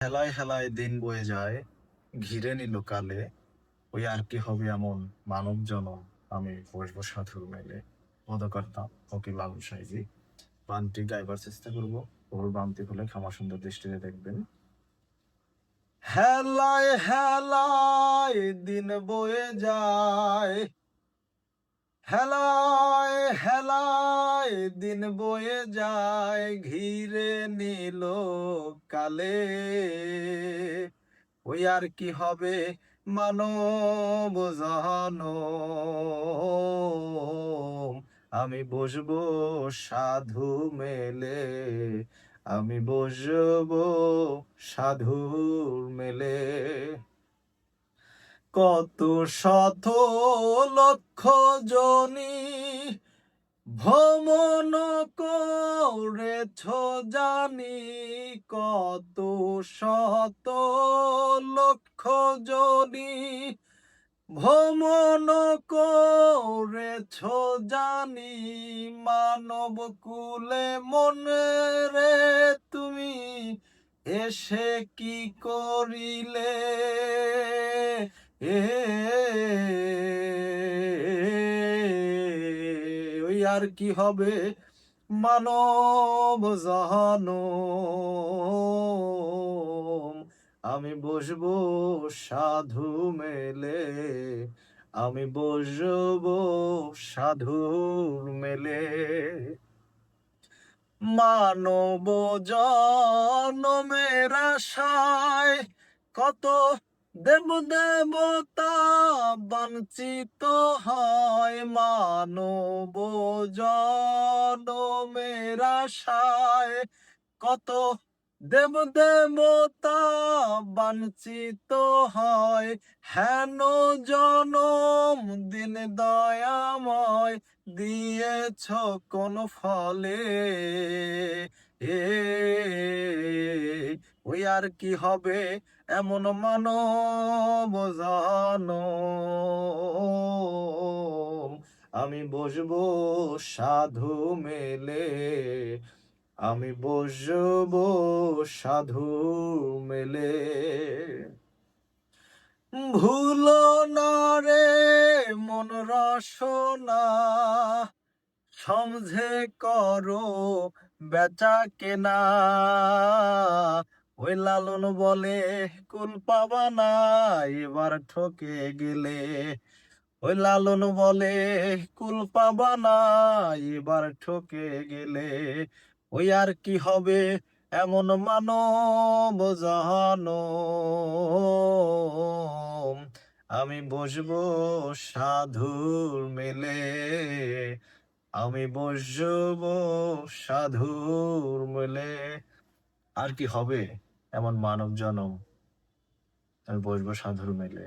হেলায় হেলায় দিন বয়ে যায়, ঘিরে নিল কালে, ওই আর কি হবে এমন মানব জনম আমি বসবো সাধুর মেলে। পদকর্তা ফকির বাবু সাইজি বানটি গাইবার চেষ্টা করব, ওর বানটি হলে ক্ষমা সুন্দর দৃষ্টিতে দেখবেন। হেলায় হেলায় দিন বয়ে যায় হেলায় হেলায় দিন বয়ে যায়, ঘিরে নিল কালে। ওই আর কি হবে মানব জনম? আমি বসবো সাধু মেলে, আমি বসবো সাধুর মেলে। কত শত লক্ষ জনি ভ্রমণ করেছ জানি কত শত লক্ষ জনি ভ্রমণ করেছ জানি মানব কুলে মনে রে তুমি এসে কি করিলে? ওই আর কি হবে? মানব জনম আমি বসবো সাধু মেলে। আমি বসবো সাধুর মেলে। মানব জনমের আশায় কত দেব দেবতা বঞ্চিত হয় মানব জনমের আশায় কত দেব দেবতা বঞ্চিত হয় হেন জনম দিন দয়াময় দিয়েছ কোন ফলে। এ ওই আর কি হবে এমন মানব বোঝানো আমি বসবো সাধু মেলে, আমি বসবো সাধু মেলে। ভুল না রে মন রসনা, সমঝে করো বেচা কেনা। ওই লালন বলে কুল পাবা না, এবার ঠকে গেলে। ওই লালন বলে কুল পাবা না, এবার ঠকে গেলে। ওই আর কি হবে এমন মানব জনম আমি বসবো সাধুর মেলে। আমি বসবো সাধুর মেলে। আর কি হবে? এমন মানব জনম আমি বসবো সাধুর মেলে।